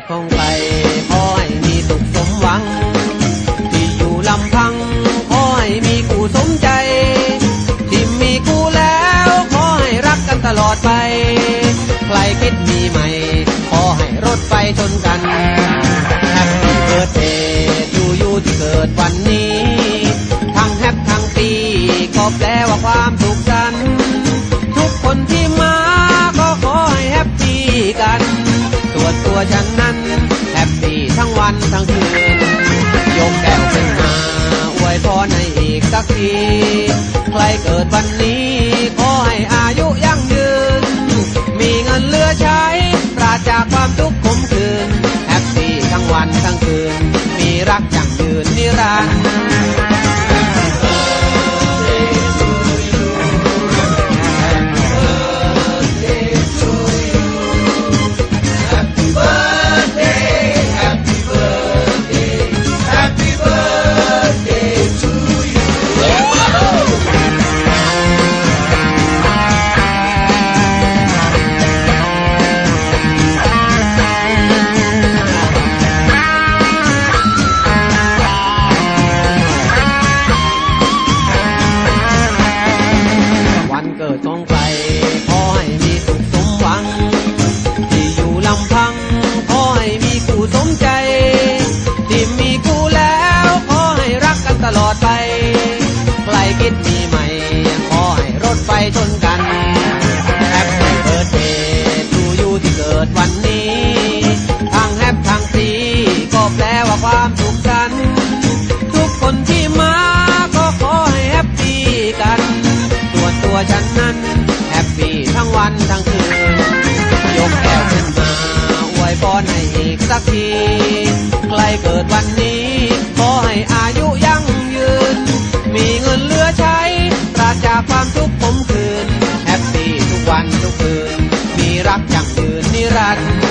ดคงไปขอให้มีสุขสมหวัง ที่อยู่ลำพังขอให้มีคู่สมใจ ที่มีคู่แล้วขอให้รักกันตลอดไป ใครคิดมีใหม่ขอให้รถไฟชนกันแฮปปี้เบิร์ดเดย์ยูยูที่เกิดวันนี้ ทั้งแฮปทั้งปีก็แปลว่าความ ฉันนั้นแฮปปี้ทั้งวันทั้งคืน ยกแก้วขึ้นมาอวยพรให้อีกสักที ใครเกิดวันนี้ เกิดของใครขอให้มีสุขสมหวัง ที่อยู่ลำพังขอให้มีคู่สมใจ ที่มีคู่แล้วขอให้รักกันตลอดไปใครคิดมีใหม่ขอให้รถไฟชนกันแฮปปี้เบิร์ดเดย์ทูยูที่เกิดวันนี้ทางแฮปทางสีก็แปลว่าความ ฉันนั้นแฮปปี้ทั้งวันทั้งคืน ยกแก้วฉันมาอวยพรให้อีกสักที ใกล้เกิดวันนี้ ขอให้อายุยั่งยืน มีเงินเหลือใช้ราศจากความทุกข์ผมคืน แฮปปี้ทุกวันทุกคืน มีรักอย่างยืนนิรันดร์